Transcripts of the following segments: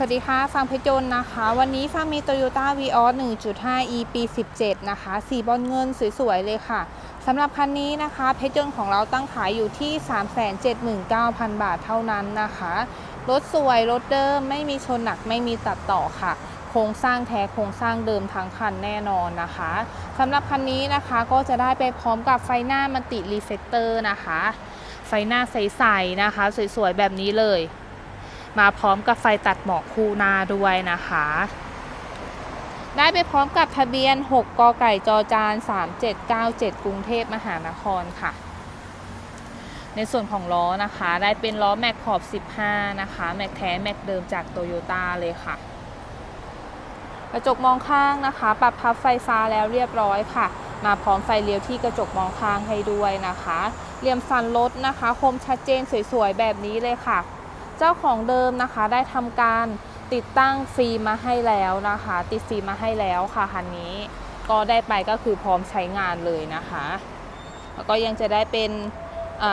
สวัสดีค่ะฟังเพชรนนะคะ วันนี้ฟังมี Toyota v ีออส1.5 e ปี 17 นะคะ สีบอลเงินสวย ๆ เลยค่ะสำหรับคันนี้นะคะ เพชรนของเราตั้งขายอยู่ที่ 379,000 บาทเท่านั้นนะคะ รถสวย รถเดิม ไม่มีชนหนักไม่มีตัดต่อค่ะ โครงสร้างแท้โครงสร้างเดิมทั้งคันแน่นอนนะคะสำหรับคันนี้นะคะก็จะได้ไปพร้อมกับไฟหน้ามันติรีเฟกเตอร์นะคะ ไฟหน้าใสๆนะคะ สวยๆแบบนี้เลย มาพร้อมกับไฟตัดหมอกคู่หน้าด้วยนะคะ ได้ไปพร้อมกับทะเบียน 6 กไก่จอจาน 3797 กรุงเทพมหานครค่ะ ในส่วนของล้อนะคะ ได้เป็นล้อแม็กขอบ 15 นะคะ แม็กแท้แม็กเดิมจากโตโยต้าเลยค่ะกระจกมองข้างนะคะ ปรับพับไฟฟ้าแล้วเรียบร้อยค่ะ มาพร้อมไฟเลี้ยวที่กระจกมองข้างให้ด้วยนะคะเหลี่ยมสันรถนะคะ คมชัดเจนสวยๆ แบบนี้เลยค่ะ เจ้าของเดิมนะคะได้ทำการติดตั้งฟิล์มมาให้แล้วนะคะ ติดฟิล์มมาให้แล้วค่ะคันนี้ก็ได้ไปก็คือพร้อมใช้งานเลยนะคะ แล้วก็ยังจะได้เป็น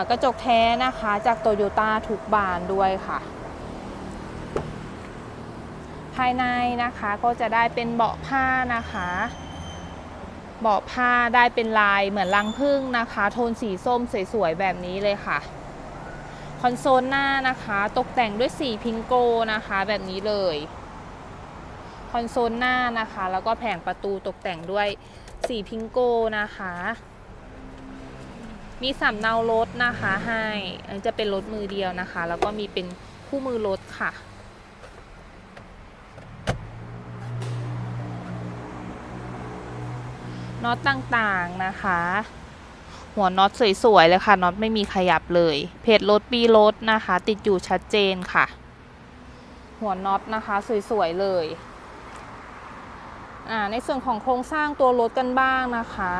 กระจกแท้นะคะจากโตโยต้าทุกบานด้วยค่ะ ภายในนะคะก็จะได้เป็นเบาะผ้านะคะเบาะผ้าได้เป็นลายเหมือนรังผึ้งนะคะ โทนสีส้มสวยๆแบบนี้เลยค่ะ อนโซลหน้านะคะ ตกแต่งด้วยสีพิงโกนะคะ แบบนี้เลยคอนโซลหน้านะคะ แล้วก็แผงประตูตกแต่งด้วยสีพิงโกนะคะ มีสำเนารถนะคะให้อันนี้จะเป็นรถมือเดียวนะคะ แล้วก็มีเป็นคู่มือรถค่ะน็อตต่างๆนะคะ หัวน็อตสวยๆเลยค่ะน็อตไม่มีขยับเลย เพจรถปีรถนะคะ ติดอยู่ชัดเจนค่ะ หัวน็อตนะคะสวยๆเลยอ่าในส่วนของโครงสร้างตัวรถกันบ้างนะคะ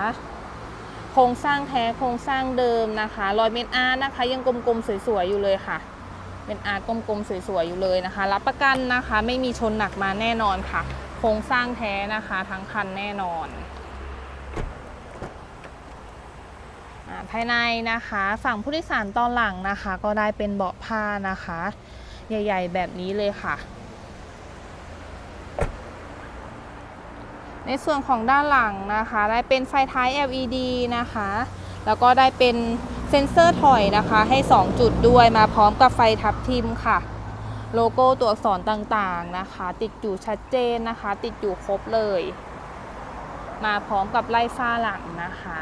โครงสร้างแท้โครงสร้างเดิมนะคะรอยเม็ดอาร์นะคะ ยังกลมๆสวยๆอยู่เลยค่ะเป็นอาร์กลมๆสวยๆอยู่เลยนะคะ รับประกันนะคะ ไม่มีชนหนักมาแน่นอนค่ะ โครงสร้างแท้นะคะ ทั้งคันแน่นอน อ่า ภายในนะคะ ฝั่งผู้โดยสารตอนหลังนะคะ ก็ได้เป็นเบาะผ้านะคะ ใหญ่ ๆ แบบนี้เลยค่ะ ในส่วนของด้านหลังนะคะ ได้เป็นไฟท้าย LED นะคะ แล้วก็ได้เป็นเซ็นเซอร์ถอยนะคะ ให้ 2 จุดด้วยมาพร้อมกับไฟทับทิมค่ะ โลโก้ตัวอักษรต่างๆนะคะ ติดอยู่ชัดเจนนะคะ ติดอยู่ครบเลย มาพร้อมกับไล่ฟ้าหลังนะคะ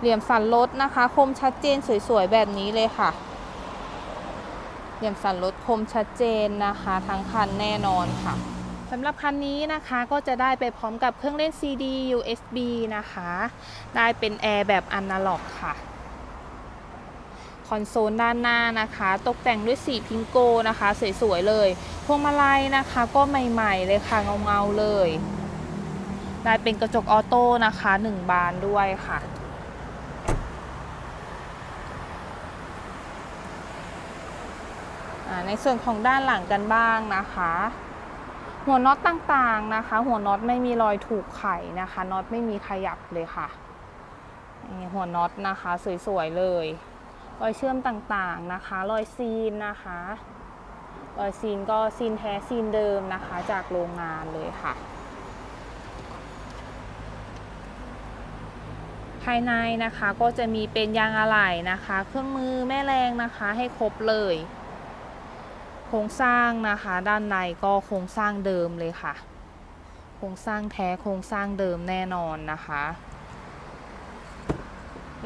เหลี่ยมสันรถนะคะ คมชัดเจนสวยๆแบบนี้เลยค่ะ เหลี่ยมสันรถคมชัดเจนนะคะ ทั้งคันแน่นอนค่ะสำหรับคันนี้นะคะก็จะได้ไปพร้อมกับเครื่องเล่น CD USB นะคะ ได้เป็นแอร์แบบอนาล็อกค่ะ คอนโซลด้านหน้านะคะ ตกแต่งด้วยสีพิงโกนะคะ สวยๆเลย พวงมาลัยนะคะก็ใหม่ๆเลยค่ะเงาๆเลย ได้เป็นกระจกออโต้นะคะ 1 บานด้วยค่ะ อ่า ในส่วนของด้านหลังกันบ้างนะคะ หัวน็อตต่างๆนะคะ หัวน็อตไม่มีรอยถูกไขนะคะน็อตไม่มีขยับเลยค่ะนี่หัวน็อตนะคะสวยๆเลยรอยเชื่อมต่างๆนะคะ รอยซีนนะคะรอยซีนก็ซีนแท้ซีนเดิมนะคะ จากโรงงานเลยค่ะ ภายในนะคะก็จะมีเป็นยางอะไหล่นะคะ เครื่องมือแม่แรงนะคะให้ครบเลย โครงสร้างนะคะ ด้านในก็โครงสร้างเดิมเลยค่ะ โครงสร้างแท้โครงสร้างเดิมแน่นอนนะคะ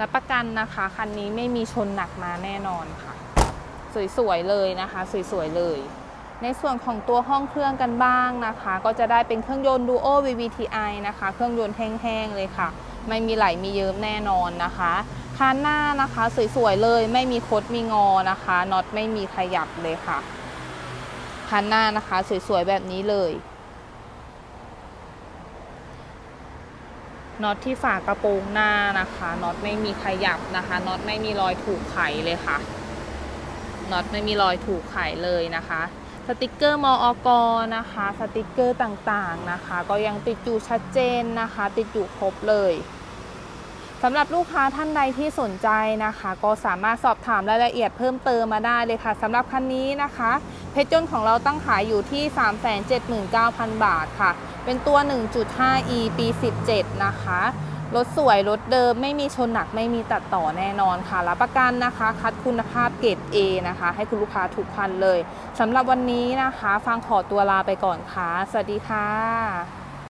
รับประกันนะคะคันนี้ไม่มีชนหนักมาแน่นอนค่ะ สวยๆเลยนะคะ สวยๆเลย ในส่วนของตัวห้องเครื่องกันบ้างนะคะ ก็จะได้เป็นเครื่องยนต์ Duo VVTi นะคะ เครื่องยนต์แห้งๆเลยค่ะ ไม่มีไหลมีเยิ้มแน่นอนนะคะคานหน้านะคะ สวยๆเลย ไม่มีคดมีงอนะคะน็อตไม่มีขยับเลยค่ะ คันหน้านะคะ สวยๆ แบบนี้เลยน็อตที่ฝากระโปรงหน้านะคะน็อตไม่มีขยับนะคะน็อตไม่มีรอยถูกไขเลยค่ะน็อตไม่มีรอยถูกไขเลยนะคะ สติกเกอร์มออกนะคะ สติกเกอร์ต่างๆนะคะ ก็ยังติดอยู่ชัดเจนนะคะ ติดอยู่ครบเลย สำหรับลูกค้าท่านใดที่สนใจนะคะ ก็สามารถสอบถามรายละเอียดเพิ่มเติมมาได้เลยค่ะสำหรับคันนี้นะคะ เพชรยนของเราตั้งขายอยู่ที่ 379,000 บาทค่ะ เป็นตัว 1.5e ปี 17 นะคะรถสวยรถเดิมไม่มีชนหนักไม่มีตัดต่อแน่นอนค่ะรับประกันนะคะ คัดคุณภาพเกรด A นะคะ ให้คุณลูกค้าทุกคันเลยสำหรับวันนี้นะคะ ฟังขอตัวลาไปก่อนค่ะ สวัสดีค่ะ